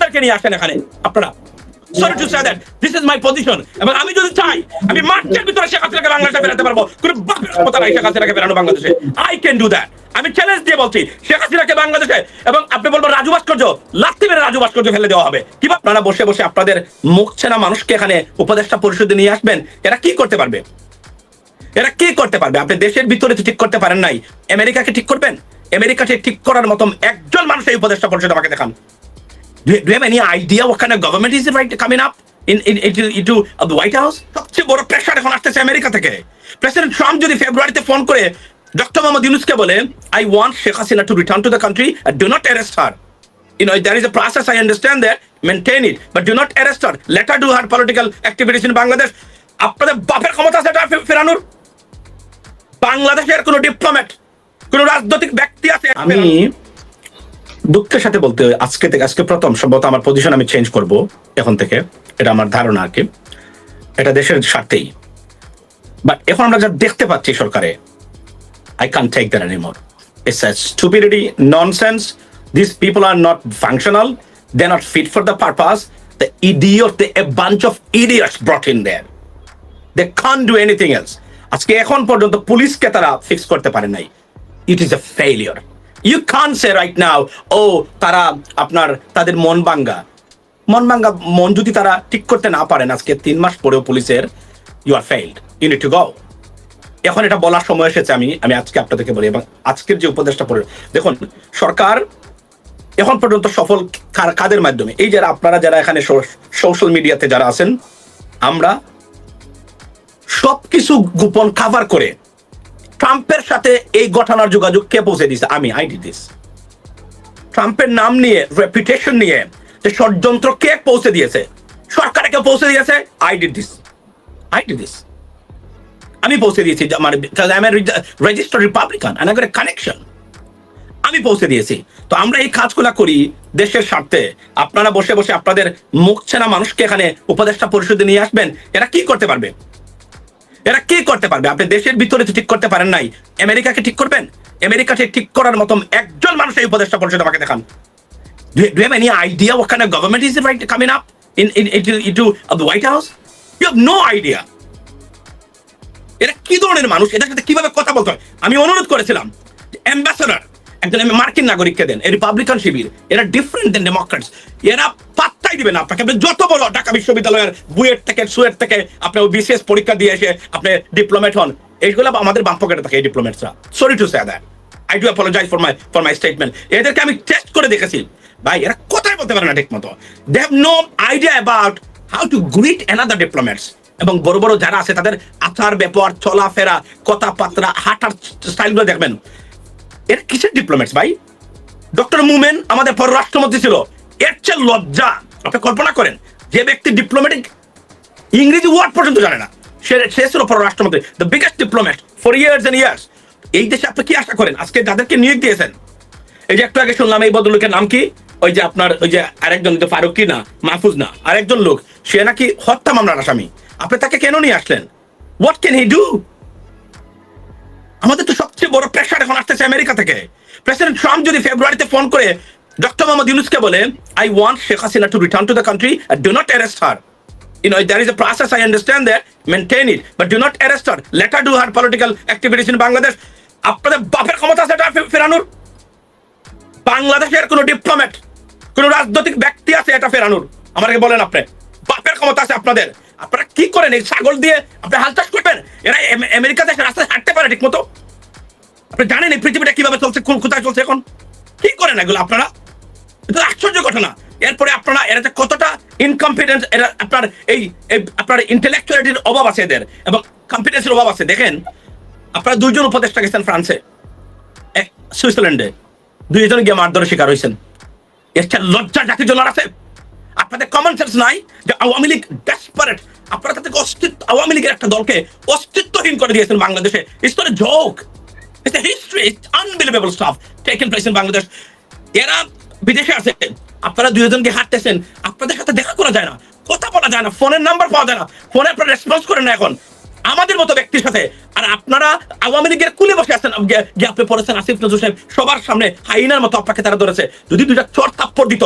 দলদেরকে নিয়ে আসেন এখানে, আপনারা। Sorry to say this is my position এবং আমি যদি চাই, আমি ভিতরে শেখ হাসিনাকে বাংলাদেশে পারব, কোনো বাপের ক্ষমতা নাই শেখ হাসিনাকে বেরানো বাংলাদেশে। আই ক্যান ডু দ্যাট আমি চ্যালেঞ্জ দিয়ে বলছি, শেখ হাসিনাকে বাংলাদেশে, এবং আপনি রাজু ভাস্কর্য মেরে রাজু ভাস্কর্য ফেলে দেওয়া হবে। কি আপনারা বসে বসে আপনাদের মুখ চেনা মানুষকে এখানে উপদেষ্টা পরিষদে নিয়ে আসবেন? এরা কি করতে পারবে? এরা কি করতে পারবে? আপনি দেশের ভিতরে ঠিক করতে পারেন নাই। আমেরিকাকে ঠিক করবেন? আমেরিকাকে ঠিক করার মতন একজন মানুষ এই উপদেষ্টা পরিষদ আমাকে দেখান। Do you, do you have any idea what kind of government is right coming up in, in, into, into uh, the White House? সবচেয়ে বড় প্রেশার এখন আসতেছে আমেরিকা থেকে প্রেসিডেন্ট ট্রাম্প যদি ফেব্রুয়ারিতে ফোন করে ডক্টর মোহাম্মদ ইউনুসকে বলে I want Sheikh Hasina to return to the country do not arrest her You know, there is a process, I understand that. Maintain it. But do not arrest her. Let her do her political activities in Bangladesh. আপনাদের বাপের ক্ষমতা আছে এটা ফেরানোর বাংলাদেশের কোন diplomat কোন রাজনৈতিক ব্যক্তি আছে আমি দুঃখের সাথে বলতে হয়, আজকে থেকে আজকে প্রথম সম্ভবত আমার পজিশন আমি চেঞ্জ করব এখন থেকে। এটা আমার ধারণা আর কি। এটা দেশের স্বার্থেই। বাট এখন আমরা যা দেখতে পাচ্ছি সরকারে I can't take there anymore it's stupidity nonsense this people are not functional they not fit for the purpose the idiot the a bunch of idiots brought in there they can't do anything else আজকে এখন পর্যন্ত পুলিশকে তারা fix করতে পারে নাই। It is a failure you can say right নাও ও তারা আপনার, তাদের মন ভাঙ্গা। মন ভাঙ্গা, মন যদি তারা ঠিক করতে না পারেন, আজকে তিন মাস পরেও পুলিশের you are failed you need to go এখন এটা বলার সময় এসেছে, আমি আমি আজকে আপনাদেরকে বলি, এবং আজকের যে উপদেশটা পড়ে দেখুন, সরকার এখন পর্যন্ত সফল কাদের মাধ্যমে? এই যারা, আপনারা যারা এখানে সোশ্যাল মিডিয়াতে যারা আছেন, আমরা সবকিছু গোপন কাভার করে ট্রাম্পের সাথে এই ঘটনার যোগাযোগ কে পৌঁছে দিছে আমি আই ডি দিস ট্রাম্পের নাম নিয়ে রেপুটেশন নিয়ে যে ষড়যন্ত্র কে পৌঁছে দিয়েছে? সরকারে কে পৌঁছে দিয়েছে? I D this I D this আমি পৌঁছে দিয়েছি যে আমার register Republican I got connection আমি পৌঁছে দিয়েছি। তো আমরা এই কাজগুলা করি দেশের স্বার্থে। আপনারা বসে বসে আপনাদের মুখ চেনা মানুষকে এখানে উপদেষ্টা পরিষদে নিয়ে আসবেন। এরা কি করতে পারবে? এরা কি করতে পারবে? আপনি দেশের ভিতরে ঠিক করতে পারেন নাই আমেরিকাকে ঠিক করবেন? আমেরিকাকে ঠিক করার মতন একজন মানুষ এই উপদেষ্টা পরিষদ আমাকে দেখান। Do you, do you have any idea what kind of government is right coming up in, in, into, into uh, the White House? You have no idea. এরা কি ধরনের মানুষ? এদের সাথে কীভাবে কথা বলতে হয়? আমি অনুরোধ করেছিলাম অ্যাম্বাসেডার একজন মার্কিন নাগরিককে দেন। এই রিপাবলিকান শিবির। এরা ডিফারেন্ট দেন ডেমোক্রেটস এরা পাত্তাই দিবেন আপনাকে। আপনি যত বড় ঢাকা বিশ্ববিদ্যালয়ের বুয়েট থেকে, সুয়েট থেকে আপনি বিশেষ পরীক্ষা দিয়ে এসে আপনি ডিপ্লোমেট হন, এইগুলো আমাদের বাম পকেটে থাকে এই ডিপ্লোমেটসরা sorry to say that I do apologize for my for my statement এদেরকে আমি টেস্ট করে দেখেছি। ভাই, এরা কথাই বলতে পারে না ঠিক মতো। They have no idea about how to greet another diplomats এবং বড় বড় যারা আছে, তাদের আচার ব্যাপার চলাফেরা, কথাবার্তা, হাঁটার স্টাইলগুলো দেখবেন। এর কিসের ডিপ্লোমেটস ভাই? ডক্টর মুমেন আমাদের পররাষ্ট্রমন্ত্রী ছিল। এর চেয়ে লজ্জা। আপনি কল্পনা করেন, যে ব্যক্তি ডিপ্লোমেটিক ইংরেজি ওয়ার্ড পর্যন্ত জানে না, সে সে ছিল পররাষ্ট্রমন্ত্রী the biggest diplomat for years and years এই দেশে আপনি কি আশা করেন? আজকে যাদেরকে নিয়োগ দিয়েছেন, এই যে একটু আগে শুনলাম এই ভদ্রলোকের নাম কি? ওই যে আপনার, ওই যে আরেকজন যে ফারুক কি না, মাহফুজ না, আরেকজন লোক, সে নাকি হত্যা মামলার আসামি। আপনি তাকে কেন নিয়ে আসলেন? হোয়াট ক্যান হি ডু আমাদের তো সবচেয়ে বড় প্রেশার এখন আসতেছে আমেরিকা থেকে। প্রেসিডেন্ট ট্রাম্প যদি ফেব্রুয়ারিতে ফোন করে ডক্টর মোহাম্মদ ইউনুসকে বলে I want Sheikh Hasina to return to the country do not arrest her You know, there is a process, I understand that. Maintain it. But do not arrest her. Let her do her political activities in Bangladesh. আপনাদের বাপের ক্ষমতা আছে এটা ফেরানোর বাংলাদেশের কোনো diplomat কোনো রাজনৈতিক ব্যক্তি আছে এটা ফেরানোর আমাকে বলেন আপনি বাপের ক্ষমতা আছে আপনাদের আপনারা কি করেন এই ছাগল দিয়ে আপনি হাল চাষ করবেন এরা আম- আমেরিকা দেশে রাস্তায় হাঁটতে পারে ঠিক মতো আপনি জানেন এই পৃথিবীটা কীভাবে চলছে কোথায় চলছে এখন কি করেন এগুলো আপনারা এটা আশ্চর্য ঘটনা। এরপরে আপনারা, এরা যে কতটা ইনকম্পিটেন্স এরা আপনার এই আপনার ইন্টেলেকচুয়ালিটির অভাব আছে এদের এবং কম্পিটেন্সের অভাব আছে। দেখেন, আপনারা দুইজন উপদেষ্টা গেছেন ফ্রান্সে, এক সুইজারল্যান্ডে। দুইজন গিয়ে মারধরের শিকার হয়েছেন। এর লজ্জা জাতির জন্য আছে। আপনাদের কমন সেন্স নাই যে আওয়ামী লীগ ডেসপারেট আপনারা তাদেরকে অস্তিত্ব, আওয়ামী লীগের একটা দলকে অস্তিত্বহীন করে দিয়েছেন বাংলাদেশে। A joke it's history it's unbelievable stuff taken place in Bangladesh এরা বিদেশে আছে আপনারা দুইজনকে হাঁটতেছেন। আপনাদের সাথে দেখা করা যায় না, কথা বলা যায় না, ফোনের নাম্বার পাওয়া যায় না ফোনে আপনারা রেসপন্স করেন না এখন। আমাদের মতো ব্যক্তির সাথে। আর আপনারা আওয়ামী লীগের কুলে বসে আছেন আপনি পড়েছেন আসিফ নজরুল সাহেব, সবার সামনে হাইনার মতো আপনাকে তারা ধরেছে। যদি দুইটা চর থাপ্পড় দিত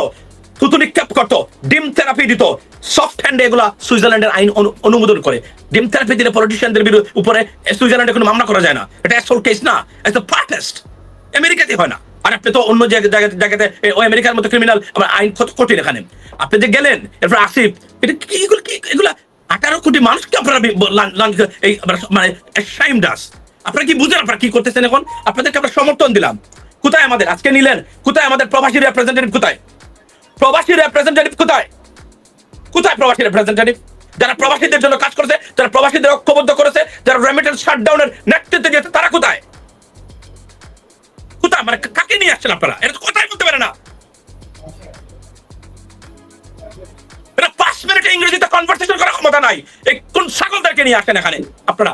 থুতু নিক্ষেপ ডিম থেরাপি দিত সফট হ্যান্ডে এগুলা সুইজারল্যান্ডের আইন অনু- অনুমোদন করে। ডিম থেরাপি দিলে পলিটিশিয়ানদের বিরুদ্ধে উপরে, সুইজারল্যান্ডে কোনো মামলা করা যায় না। এটা অ্যাসল কেস না এটা প্রটেস্ট আমেরিকাতে হয় না। আর আপনি তো অন্য জায়গা- জায়গাতে ওই আমেরিকার মতো ক্রিমিনাল আমার আইন কত কঠিন এখানে? আপনি যে গেলেন, এরপর আসিফ, এটা কি এগুলো কি এগুলা আঠারো কোটি আপনারা ব- লান- লান- এই, আপনারা মানে ডাস আপনারা কি বুঝেন আপনারা কি করতেছেন এখন? আপনাদেরকে আমরা সমর্থন দিলাম। কোথায় আমাদের? আজকে নিলেন। কোথায় আমাদের প্রবাসী রিপ্রেজেন্টেটিভ কোথায়? প্রবাসী রিপ্রেজেন্টেটিভ কোথায়? কোথায় প্রবাসী রিপ্রেজেন্টেটিভ যারা প্রবাসীদের জন্য কাজ করেছে, যারা প্রবাসীদের ঐক্যবদ্ধ করেছে, যারা রেমিটেন্স শাটডাউনের নেতৃত্বে দিয়েছে, তারা কোথায়? কোথায় মানে কাকে নিয়ে আসছেন আপনারা? এটা তো বলতে পারে না। পাঁচ মিনিটে ইংরেজিতে কনভারসেশন করার ক্ষমতা নাই। এই কোন ছাগলদেরকে নিয়ে আসেন এখানে আপনারা?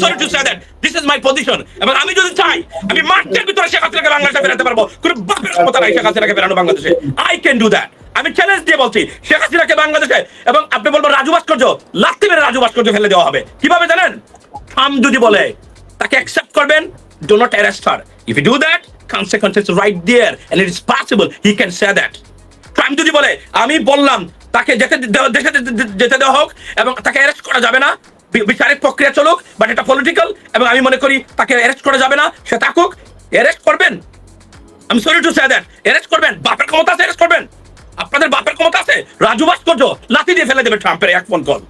Sorry to say this is my position এবং আমি যদি চাই, আমি মার্চের ভিতরে শেখ হাসিনাকে বাংলাদেশে ফেরাতে পারব, কোনো বাপের ক্ষমতা নাই শেখ হাসিনাকে ফেরানো বাংলাদেশে। আই ক্যান ডু দ্যাট আমি চ্যালেঞ্জ দিয়ে বলছি, শেখ হাসিনাকে বাংলাদেশে এবং আপনি বলবেন রাজু ভাস্কর্য, লাত্তি মেরে রাজু ভাস্কর্য ফেলে দেওয়া হবে। কীভাবে জানেন? থাম যদি বলে, তাকে অ্যাকসেপ্ট করবেন do not arrest her if you do that consequences right there, and it is possible he can say that. Trump যদি বলে, আমি বললাম, তাকে যেতে দেশে যেতে- দেওয়া হোক, এবং তাকে অ্যারেস্ট করা যাবে না বিচারিক প্রক্রিয়া চলুক বাট এটা পলিটিক্যাল এবং আমি মনে করি তাকে অ্যারেস্ট করা যাবে না, সে থাকুক অ্যারেস্ট করবেন। আমি sorry to say that arrest করবেন, বাপের ক্ষমতা আছে অ্যারেস্ট করবেন। আপনাদের বাপের ক্ষমতা আছে, রাজু ভাস্কর্য, লাথি দিয়ে ফেলে দেবে ট্রাম্পের এক ফোন কল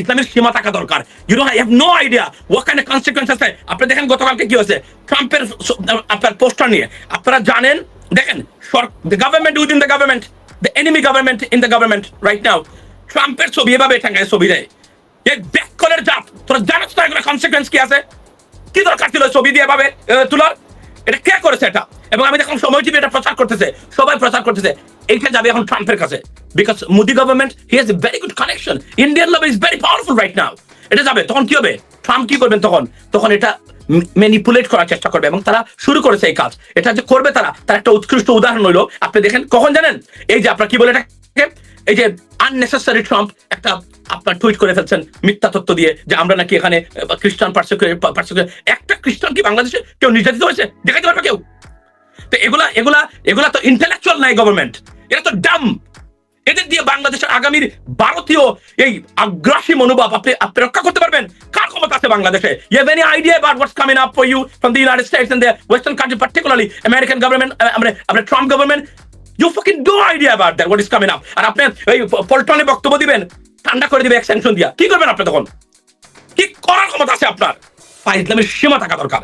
ইসলামের সীমা থাকা দরকার। You I have no idea what kind consequence আছে। আপনি দেখেন, গতকালকে কি হয়েছে? ট্রাম্পের আপনার পোস্টার নিয়ে। আপনারা জানেন, দেখেন the government within the government the enemy government in the government right now ট্রাম্পের ছবি এভাবে ঠেঙ্গায় ছবি দেয়। এই ব্যাক কলের জাত, তোরা জানাস তো এগুলো কনসিকুয়েন্স কি আছে? কি দরকার ছিল ছবি দিয়ে এভাবে তোলার? এটা কে করেছে এটা? এবং আমি দেখলাম, সময় টিভি এটা প্রচার করতেছে, সবাই প্রচার করতেছে। এইটা যাবে এখন ট্রাম্পের কাছে। Because Modi government he has very good connection Indian lobby is very powerful right now এটা যাবে, তখন কি হবে? ট্রাম্প কি করবেন তখন? তখন এটা ম্যানিপুলেট করার চেষ্টা করবে এবং তারা শুরু করেছে এই কাজ। এটা যে করবে তারা, তার একটা উৎকৃষ্ট উদাহরণ হইল আপনি দেখেন, কখন জানেন? এই যে আপনার কি বলে এটাকে? এই যে আননেসেসারি ট্রাম্প একটা আপনার টুইট করে ফেলছেন মিথ্যা তথ্য দিয়ে, যে আমরা নাকি এখানে খ্রিস্টান পার্সিকিউট একটা খ্রিস্টান কি বাংলাদেশে কেউ নির্যাতিত হয়েছে? দেখাইতে পারবে কেউ? তো এগুলা এগুলা এগুলা তো ইন্টেলেকচুয়াল নাই গভর্নমেন্ট এটা তো ডাম এদের দিয়ে বাংলাদেশের আগামীর ভারতীয় এই আগ্রাসী মনোভাব আপনি আপনি রক্ষা করতে পারবেন। কার ক্ষমতা আছে বাংলাদেশে? Idea about what's coming up for you from the United States and the western country particularly American government Trump government you fucking idea about that what is coming up আর আপনি পল্টনে বক্তব্য দিবেন, ঠান্ডা করে দিবে এক্সটেনশন দিয়া। কি করবেন আপনি তখন? কি করার ক্ষমতা আছে আপনার? ইসলামের সীমা থাকা দরকার।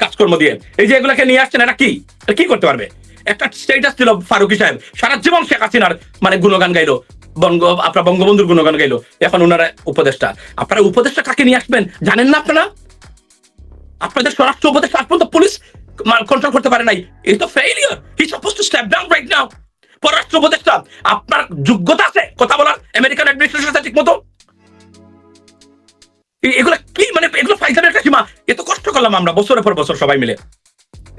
কাজকর্ম দিয়ে। এই যে এগুলাকে নিয়ে আসছেন, এটা কি? কি করতে পারবে? একটা স্টেটাস ছিল ফারুকি সাহেব। সারা জীবন শেখ হাসিনার মানে গুণগান গাইলো। বঙ্গ, আপনার বঙ্গবন্ধুর গুণগান গাইলো। এখন ওনারা উপদেষ্টা। আপনারা উপদেষ্টা কাকে নিয়ে আসবেন? জানেন না আপনারা? আপনাদের স্বরাষ্ট্র উপদেষ্টা আজ পর্যন্ত পুলিশ কন্ট্রোল করতে পারে নাই। এই তো failure he suppose to step down right now পররাষ্ট্র উপদেষ্টা, আপনার যোগ্যতা আছে? কথা বলার আমেরিকান অ্যাডমিনিস্ট্রেশন সাথে ঠিক মতো এগুলা কি মানে এগুলো ফাইজারের একটা সীমা। এত কষ্ট করলাম আমরা, বছরের পর বছর সবাই মিলে।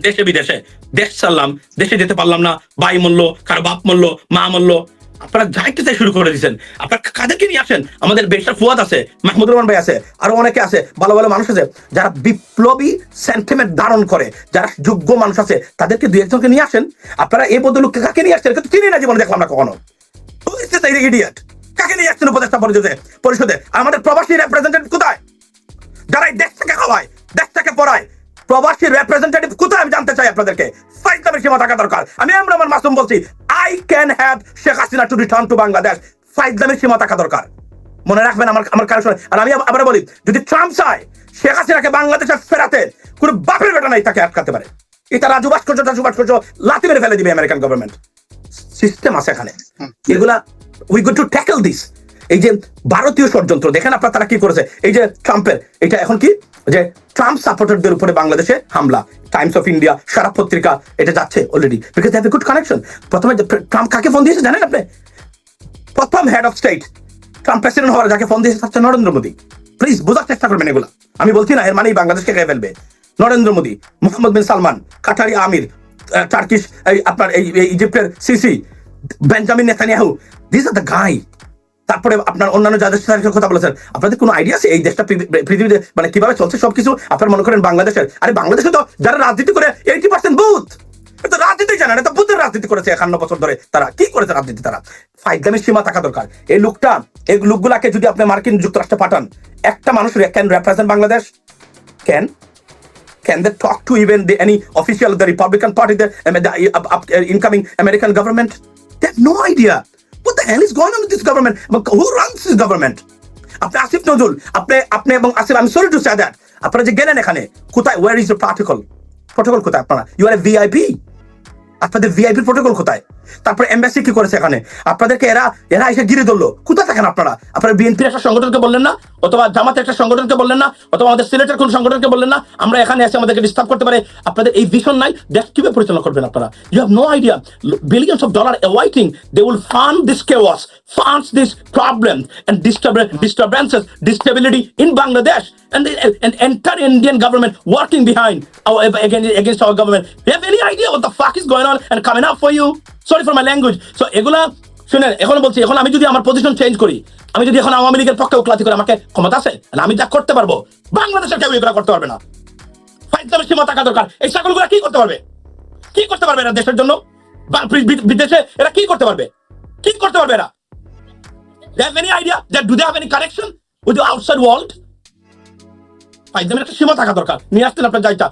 দেশে বিদেশে, দেশ চাললাম দেশে যেতে পারলাম না, ভাই মূল্য কারও বাপ মূল্য মা মূল্য আপনারা যাইতে চাই শুরু করে দিয়েছেন। আপনারা কাদেরকে নিয়ে আসেন? আমাদের বেশার ফুয়াদ আছে, মাহমুদুর রহমান ভাই আছে, আরও অনেকে আছে, ভালো ভালো মানুষ আছে, যারা বিপ্লবী সেন্টিমেন্ট ধারণ করে, যারা যোগ্য মানুষ আছে, তাদেরকে দুই একজনকে নিয়ে আসেন। আপনারা এই বদলুককে কাকে নিয়ে আসছেন? এটা তো চিনি না জীবনে, দেখলাম না কখনো। Idiot? কাকে নিয়ে আসছেন উপদেষ্টা পরিষদে? পরিষদে? আমাদের প্রবাসী রিপ্রেজেন্টেটিভ কোথায়? যারা এই দেশ থেকে খাওয়ায় দেশ থেকে পড়ায় প্রবাসী রিপ্রেজেন্টেটিভ কোথায় আমি জানতে চাই আপনাদেরকে? ফাইজলামের সীমা থাকা দরকার। আমি আমরা আমার মাসুম বলছি I can have Sheikh Hasina to return to Bangladesh ফাইজলামের সীমা থাকা দরকার। মনে রাখবেন আমার আমার কারও আর আমি আব- আবার বলি যদি ট্রাম্প চায় শেখ হাসিনাকে বাংলাদেশে ফেরাতে কোনো বাপের বেটা নাই তাকে আটকাতে পারে। এটা রাজু ভাস্কর্য রাজু ভাস্কর্য লাথি মেরে ফেলে দিবে আমেরিকান গভর্নমেন্ট সিস্টেম আছে এখানে। এগুলা we go to tackle this এই যে ভারতীয় ষড়যন্ত্র, দেখেন আপনার তারা কি করেছে? এই যে ট্রাম্পের, এটা এখন কি? যে ট্রাম্প সাপোর্টারদের উপরে বাংলাদেশে হামলা। টাইমস অফ ইন্ডিয়া, সারা পত্রিকা, এটা যাচ্ছে already because have a good connection প্রথমে ট্রাম্প কাকে ফোন দিয়েছে জানেন আপনি? প্রথম head of state Trump president হওয়ার যাকে ফোন দিয়েছে হচ্ছে নরেন্দ্র মোদী। প্লিজ বোঝার চেষ্টা করবেন এগুলো। আমি বলছি না, এর মানেই বাংলাদেশকে খেয়ে ফেলবে। Narendra Modi, Mohammed bin Salman, Qatari আমির টার্কিশ আপনার এই ইজিপ্টের Sisi, Benjamin Netanyahu this are the guy তারপরে আপনার অন্যান্য যাদের সাথে কথা বলেছেন আপনাদের কোনো আইডিয়া আছে এই দেশটা পৃথিবী- পৃথিবীতে মানে কীভাবে চলছে সবকিছু? আপনারা মনে করেন বাংলাদেশের। আরে বাংলাদেশে তো যারা রাজনীতি করে এইটি পার্সেন্ট বুথ এটা রাজনীতি জানে এটা বুদ্ধের রাজনীতি করেছে একান্ন বছর ধরে তারা। কি করেছে রাজনীতি তারা? সীমা থাকা দরকার। এই লোকটা এই লোকগুলাকে যদি আপনি মার্কিন যুক্তরাষ্ট্রে পাঠান একটা মানুষ can represent Bangladesh? Can they talk to even the, any official of the Republican Party, the, um, the uh, uh. Hell is going on with this government? Who runs this government? আপনি আসিফ নজরুল আপনি আপনি এবং আসিফ আমি sorry to say that আপনারা যে গেলেন এখানে, কোথায়? Where is the protocol protocol কোথায় আপনারা? ইউ আর এ ভিআইপি আপনাদের ভিআইপি প্রটোকল কোথায়? তারপরে এমবাসি কি করেছে এখানে? আপনাদেরকে এরা এরা এসে গিরে ধরলো। কোথায় থাকেন আপনারা? আপনারা বিএনপির একটা সংগঠনকে বললেন না? অথবা জামাতের একটা সংগঠনকে বললেন না? অথবা আমাদের সিলেটের কোন সংগঠনকে বললেন না? আমরা এখানে এসে আমাদেরকে ডিস্টার্ব করতে পারে। আপনাদের এই ভিশন নাই দেশ কীভাবে পরিচালনা করবেন আপনারা? You have no idea billions of dollar awaiting they will fund this chaos funds this problem and disturbances disstability in Bangladesh and the and entire Indian government working behind our against, against our government. You have any idea what the fuck is going on and coming up for you? Sorry for my language. So, এগুলা, শুনেন, এখন বলছি, এখন আমি যদি আমার position change করি, আমি যদি এখন আওয়ামী লীগের পক্ষে উকলাতি করে আমাকে ক্ষমতা আছে আমি যা করতে পারব, বাংলাদেশের কেউ এগুলা করতে পারবে না। সীমা থাকা দরকার। এই সকলগুলা কি করতে পারবে? কি করতে পারবে এরা দেশের জন্য? বিদেশে এরা কি করতে পারবে? কি করতে পারবে এরা? They have any idea that do they have any connection with the outside একটা সীমা থাকা দরকার। নিয়ে আসতেন আপনার যাইটা